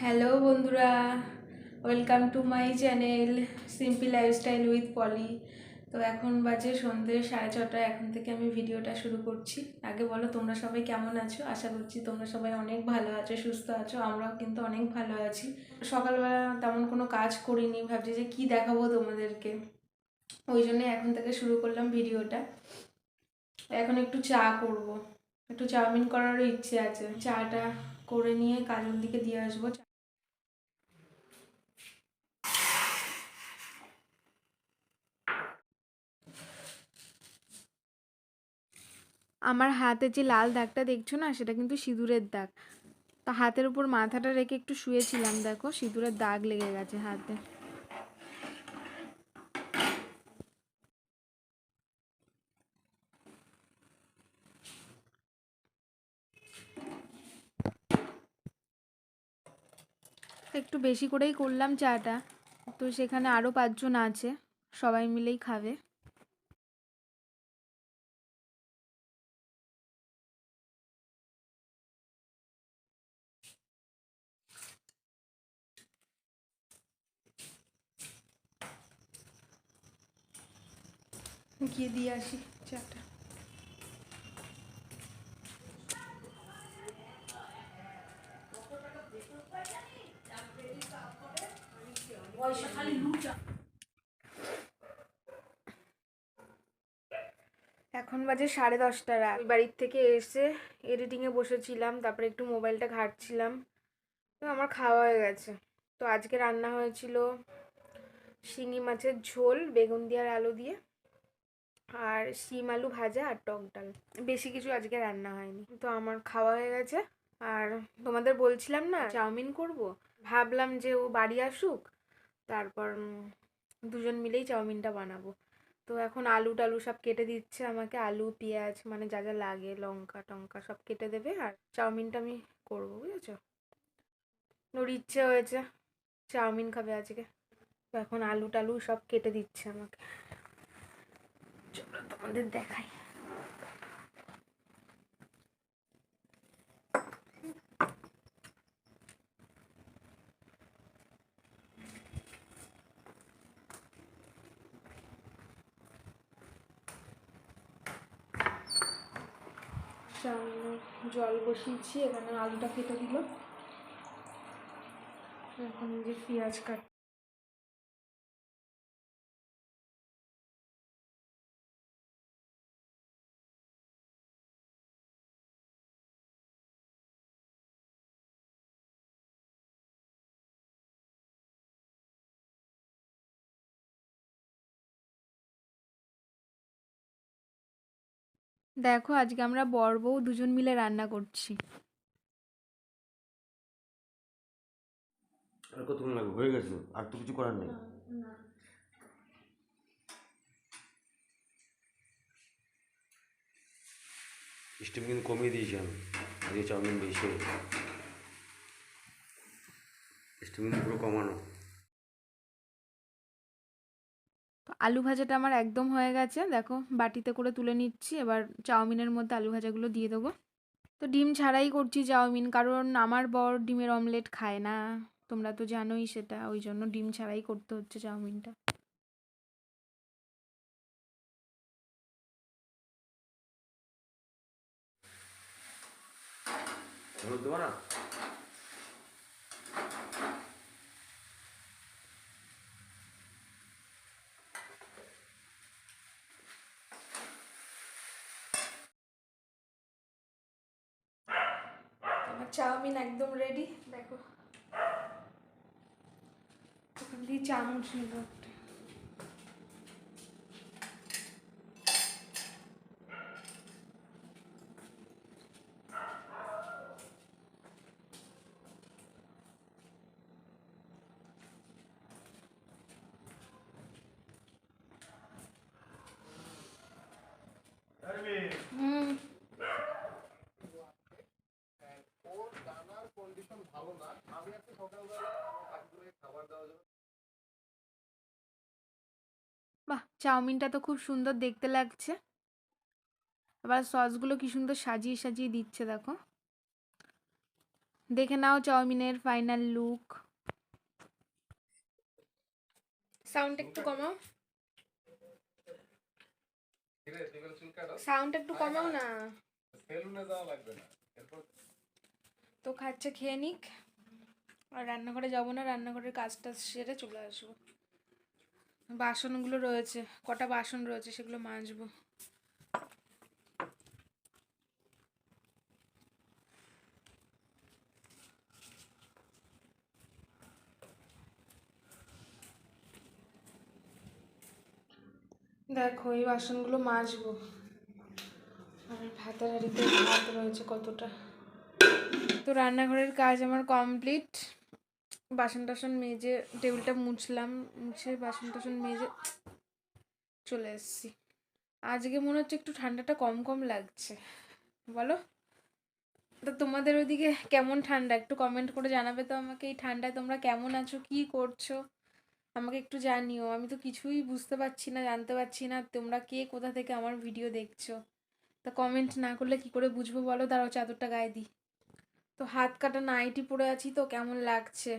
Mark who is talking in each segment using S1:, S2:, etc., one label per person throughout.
S1: Hello বন্ধুরা। Welcome to my channel simple lifestyle with Poli তো এখন বাজে সন্ধ্যে সাড়ে ছটা এখন থেকে আমি ভিডিওটা শুরু করছি। আগে বলো, তোমরা সবাই কেমন আছো? আশা করছি তোমরা সবাই অনেক ভালো আছো, সুস্থ আছো। আমরাও কিন্তু অনেক ভালো আছি। সকালবেলা তেমন কোনো কাজ করিনি, ভাবছি যে কি দেখাবো তোমাদেরকে। ওই জন্য এখন থেকে শুরু করলাম ভিডিওটা। এখন একটু চা করব। একটু চাউমিন করারও ইচ্ছে আছে। চাটা করে নিয়ে কাজল দিকে দিয়ে আসব। আমার হাতে যে লাল দাগটা দেখছ না, সেটা কিন্তু সিঁদুরের দাগ। তা হাতের উপর মাথাটা রেখে একটু শুয়েছিলাম, দেখো সিঁদুরের দাগ লেগে গেছে হাতে। একটু বেশি করেই করলাম চাটা, তো সেখানে আরও পাঁচজন আছে, সবাই মিলেই খাবে। গিয়ে দিয়ে আসি চাটা। এখন বাজে সাড়ে দশটা রাত। বাড়ির থেকে এসে এডিটিংয়ে বসেছিলাম, তারপরে একটু মোবাইলটা ঘাঁটছিলাম। তো আমার খাওয়া হয়ে গেছে। তো আজকে রান্না হয়েছিল শিঙি মাছের ঝোল, বেগুন দিয়ে আর আলু দিয়ে। আর শিম আলু ভাজা আর টক ডাল। বেশি কিছু আজকে রান্না হয়নি। তো আমার খাওয়া হয়ে গেছে। আর তোমাদের বলছিলাম না, চাউমিন করব। ভাবলাম যে ও বাড়ি আসুক, তারপর দুজন মিলেই চাউমিনটা বানাবো। তো এখন আলু টালু সব কেটে দিচ্ছে আমাকে। আলু, পেঁয়াজ মানে যা যা লাগে, লঙ্কা টঙ্কা সব কেটে দেবে আর চাউমিনটা আমি করব, বুঝেছ? ওর ইচ্ছে হয়েছে। চাউমিন খাবে আজকে। তো এখন আলু টালু সব কেটে দিচ্ছে আমাকে। চলো তোমাদের দেখাই। জল বসিয়েছি এখানে আলুটা কেটে দিল এখন যে পেঁয়াজ কাট দেখো আজকে আমরা বর বউ দুজন মিলে রান্না করছি।
S2: আর কতক্ষণ লাগবে? হয়ে গেছে? আর তো কিছু করার নেই। স্টিম কিন্তু কমিয়ে দিয়েছি আমি। আজকে চাউমিন বেশি। স্টিম কিন্তু পুরো কমানো।
S1: আলু ভাজাটা আমার একদম হয়ে গেছে। দেখো, বাটিতে করে তুলে নিচ্ছি। এবার চাউমিনের মধ্যে আলু ভাজাগুলো দিয়ে দেবো। তো ডিম ছাড়াই করছি চাউমিন, কারণ আমার বর ডিমের অমলেট খায় না। তোমরা তো জানোই সেটা, ওই জন্য ডিম ছাড়াই করতে হচ্ছে চাউমিনটা।
S2: হলুদ
S1: চাউমিন একদম রেডি দেখো। চামচ নেব একটা হুম বাহ! চাউমিনটা তো খুব সুন্দর দেখতে লাগছে। আবার সসগুলো কি সুন্দর সাজিয়ে সাজিয়ে দিচ্ছে, দেখো। দেখে নাও চাউমিনের ফাইনাল লুক সাউন্ড একটু কমাও। সাউন্ড একটু কমাও না। তো খাচ্ছে, খেয়ে নিক। আর রান্নাঘরে যাব না, রান্নাঘরের কাজটা সেরে চলে আসব। বাসনগুলো রয়েছে, কটা বাসন রয়েছে সেগুলো মাজবো। দেখো, এই বাসনগুলো মাজবো। আর ভাতের হাঁড়িতে ভাত রয়েছে কতটা। তো রান্নাঘরের কাজ আমার কমপ্লিট। বাসন টাসন মেজে টেবিলটা মুছলাম, মুছে বাসন টাসন মেজে চলে এসেছি। আজকে মনে হচ্ছে একটু ঠান্ডাটা কম কম লাগছে। বলো? তো তোমাদের ওইদিকে কেমন ঠান্ডা? একটু কমেন্ট করে জানাবে তো আমাকে এই ঠান্ডায় তোমরা কেমন আছো, কি করছ? আমাকে একটু জানিও। আমি তো কিছুই বুঝতে পারছি না, জানতে পারছি না, তোমরা কে কোথা থেকে আমার ভিডিও দেখছ? তা কমেন্ট না করলে কি করে বুঝব বলো? দাঁড়াও, চাদরটা গায়ে দিই। তো হাত কাটা নাইটি পরে আছি তো, কেমন লাগছে?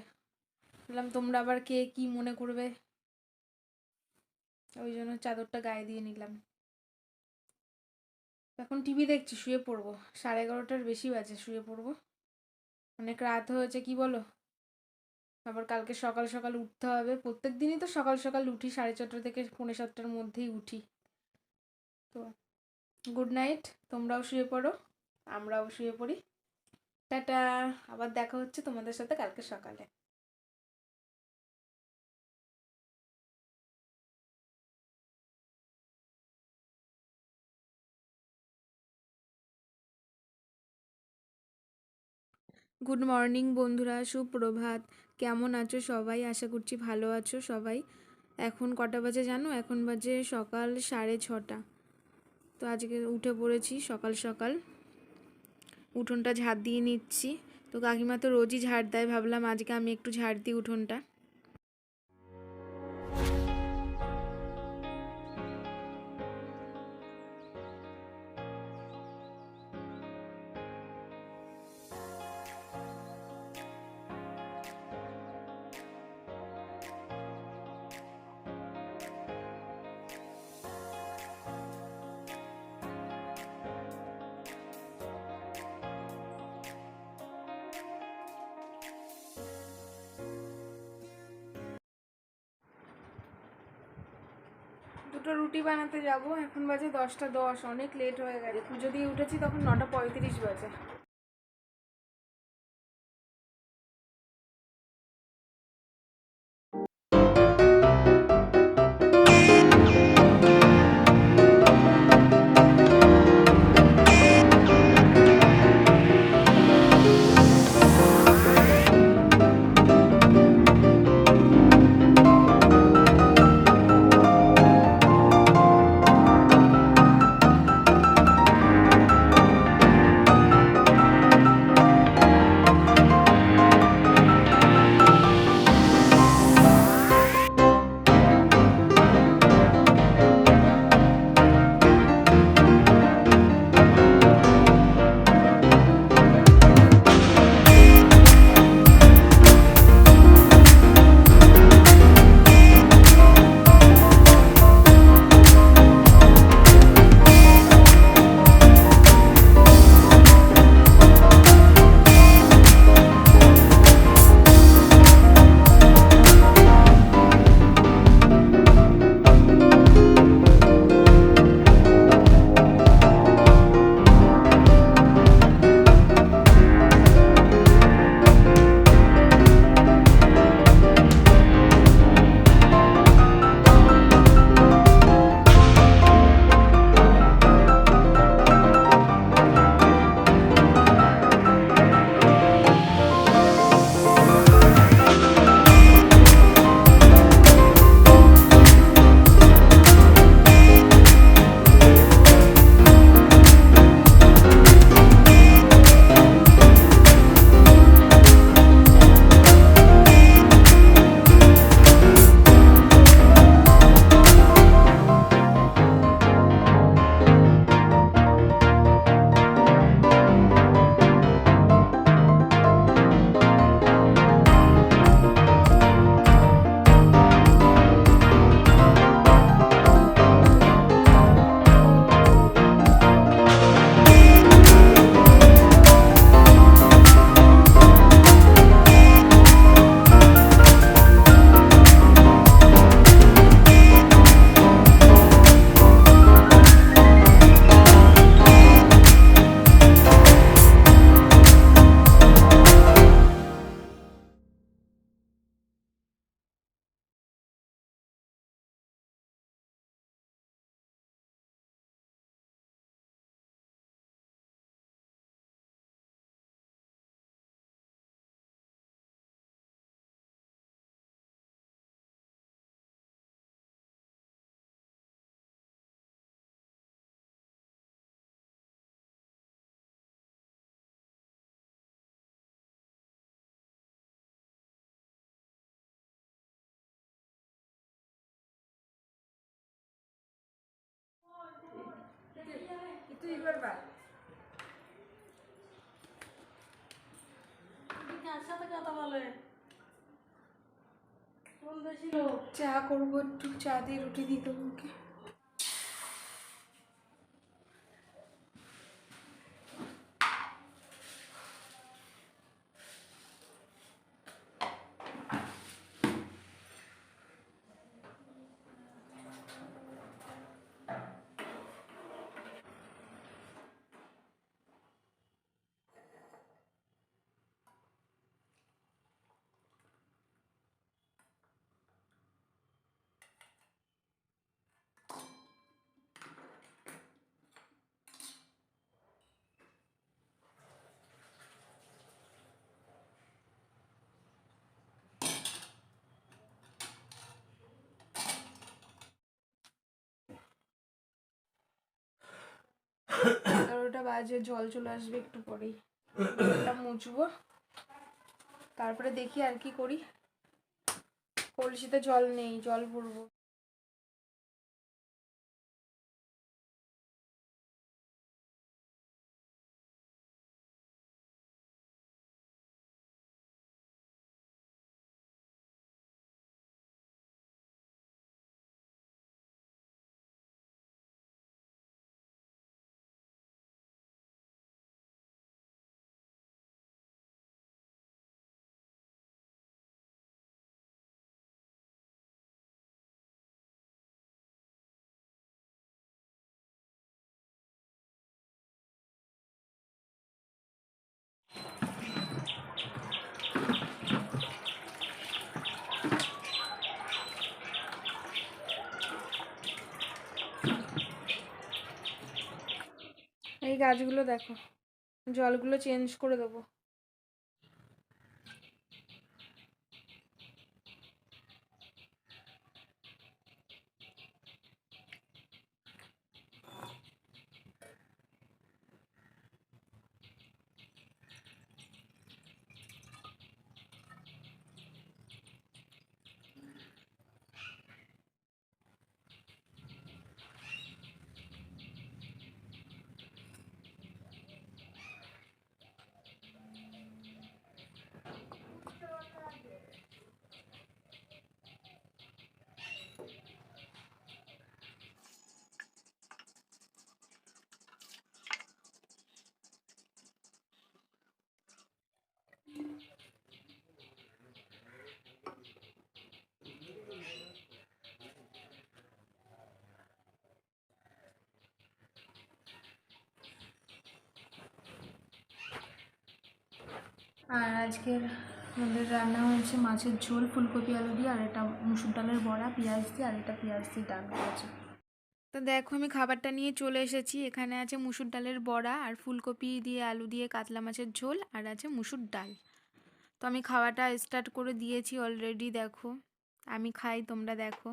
S1: বললাম তোমরা আবার কে কি মনে করবে? ওই জন্য চাদরটা গায়ে দিয়ে নিলাম। এখন টিভি দেখছি, শুয়ে পড়ব। সাড়ে এগারোটার বেশি বাজে, শুয়ে পড়ব। অনেক রাত হয়েছে, কি বলো? আবার কালকে সকাল সকাল উঠতে হবে। প্রত্যেক দিনই তো সকাল সকাল উঠি, সাড়ে ছটা থেকে পৌনে সাতটার মধ্যেই উঠি। তো গুড নাইট তোমরাও শুয়ে পড়ো, আমরাও শুয়ে পড়ি। টাটা, আবার দেখা হচ্ছে তোমাদের সাথে কালকে সকালে। গুড মর্নিং বন্ধুরা। সুপ্রভাত। কেমন আছো সবাই? আশা করছি ভালো আছো সবাই। এখন কটা বাজে জানো? এখন বাজে সকাল সাড়ে ছটা। তো আজকে উঠে পড়েছি সকাল সকাল। উঠোনটা ঝাড় দিয়ে নিচ্ছি। তো কাকিমা তো রোজই ঝাড় দেয়। ভাবলাম আজকে আমি একটু ঝাড় দিই উঠোনটা। দুটো রুটি বানাতে যাব। এখন বাজে দশটা দশ, অনেক লেট হয়ে গেছে। পুজো দিয়ে উঠেছি, তখন নটা পঁয়ত্রিশ বাজে। তুই করবা চা করব একটু চা দিয়ে রুটি দেবো ওকে। এগারোটা বাজে, জল চলে আসবে একটু পরেই। মুছবো। তারপরে দেখি আর কি করি। কলসিতে জল নেই, জল ভরবো। গাছগুলো দেখো জলগুলো চেঞ্জ করে দেবো। আর আজকের আমাদের রান্না হয়েছে মাছের ঝোল, ফুলকপি, আলু দিয়ে, আর এটা মুসুর ডালের বড়া, পেঁয়াজ দিয়ে, আর এটা পেঁয়াজ দিয়ে ডাল আছে তো দেখো, আমি খাবারটা নিয়ে চলে এসেছি। এখানে আছে মুসুর ডালের বড়া আর ফুলকপি দিয়ে, আলু দিয়ে কাতলা মাছের ঝোল, আর আছে মুসুর ডাল। তো আমি খাওয়াটা স্টার্ট করে দিয়েছি অলরেডি, দেখো। আমি খাই, তোমরা দেখো।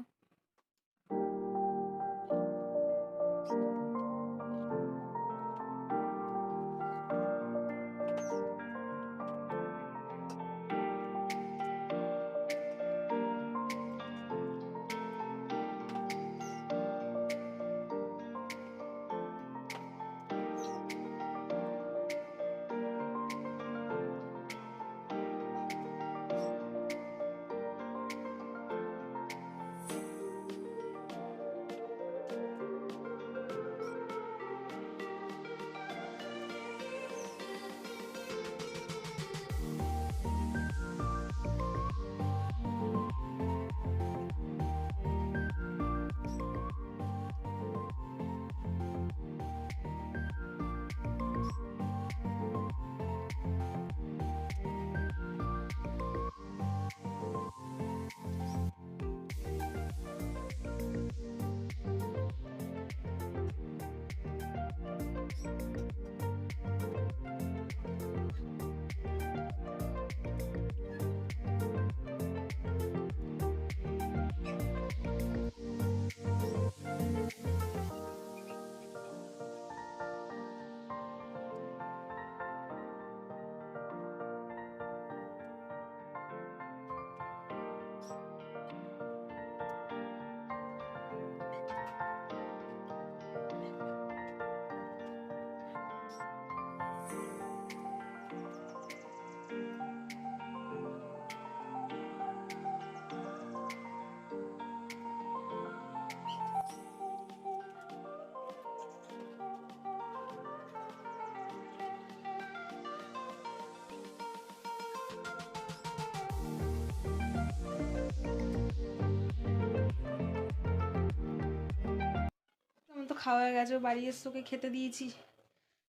S1: তো খাওয়া হয়ে গেছে বাড়ি এসে ওকে খেতে দিয়েছি।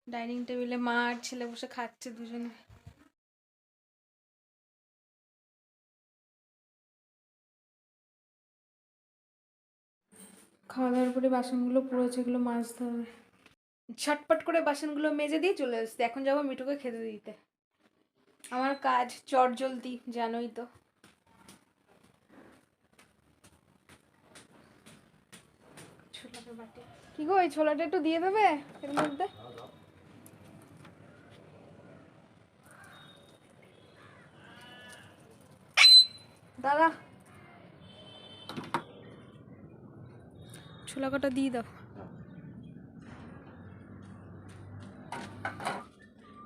S1: ডাইনিং টেবিলে মা আর ছেলে বসে খাচ্ছে দুজনে। খাওয়া দাওয়ার পরে বাসনগুলো পুরো যেগুলো মাজতে হবে। ছটপট করে বাসনগুলো মেজে দিয়ে চলে আসতে এখন যাব মিঠুকে খেতে দিতে। আমার কাজ চট জলদি, জানোই তো। ছোলাটা বাটি। কি গো, এই ছোলাটা একটু দিয়ে দেবে এর মধ্যে? দাদা। ছোলা কটা দিয়ে দাও।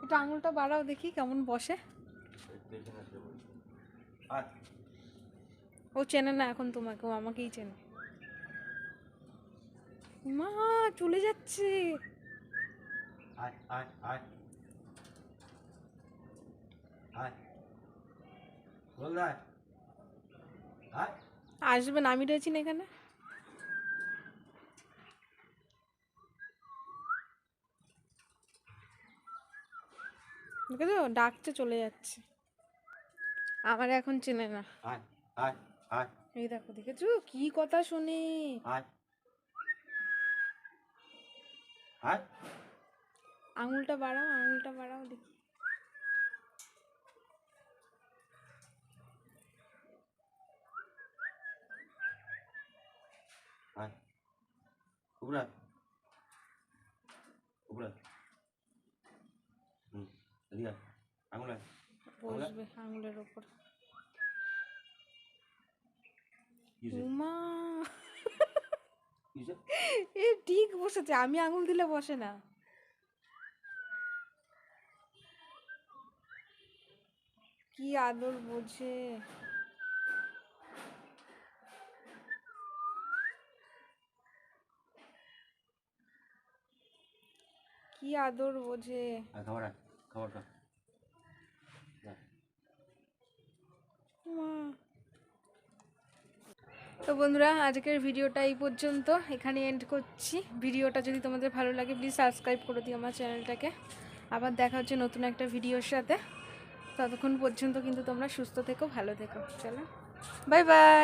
S1: একটু আঙুলটা বাড়াও দেখি কেমন বসে। ও চেনে না এখন তোমাকে ও আমাকেই চেনে। মা চলে যাচ্ছে।
S2: আয় আয় আয়। আয়। বল আয়।
S1: আসবে আমি রয়েছি না এখানে। দেখেছ? ডাকছে চলে যাচ্ছে। আমার এখন চেনে না। এই দেখো দেখেছ? কি কথা শুনে? আঙুলটা বাড়াও আঙুলটা বাড়াও দেখি।
S2: উপরে। হুম। আঙুল
S1: বসবে আঙুলের উমা? এ ঠিক বসেছে, আমি আঙুল দিলে বসে না। কি আদর বোঝে। কি আদর বোঝে।
S2: খাবার খাবার খা যা।
S1: মা। তো বন্ধুরা, আজকের ভিডিওটা এই পর্যন্ত। এখানে এন্ড করছি। ভিডিওটা যদি তোমাদের ভালো লাগে প্লিজ সাবস্ক্রাইব করে দিও আমার চ্যানেলটাকে। আবার দেখা হচ্ছে নতুন একটা ভিডিওর সাথে। ততক্ষণ পর্যন্ত কিন্তু তোমরা সুস্থ থেকো, ভালো থেকো। চলো। Bye bye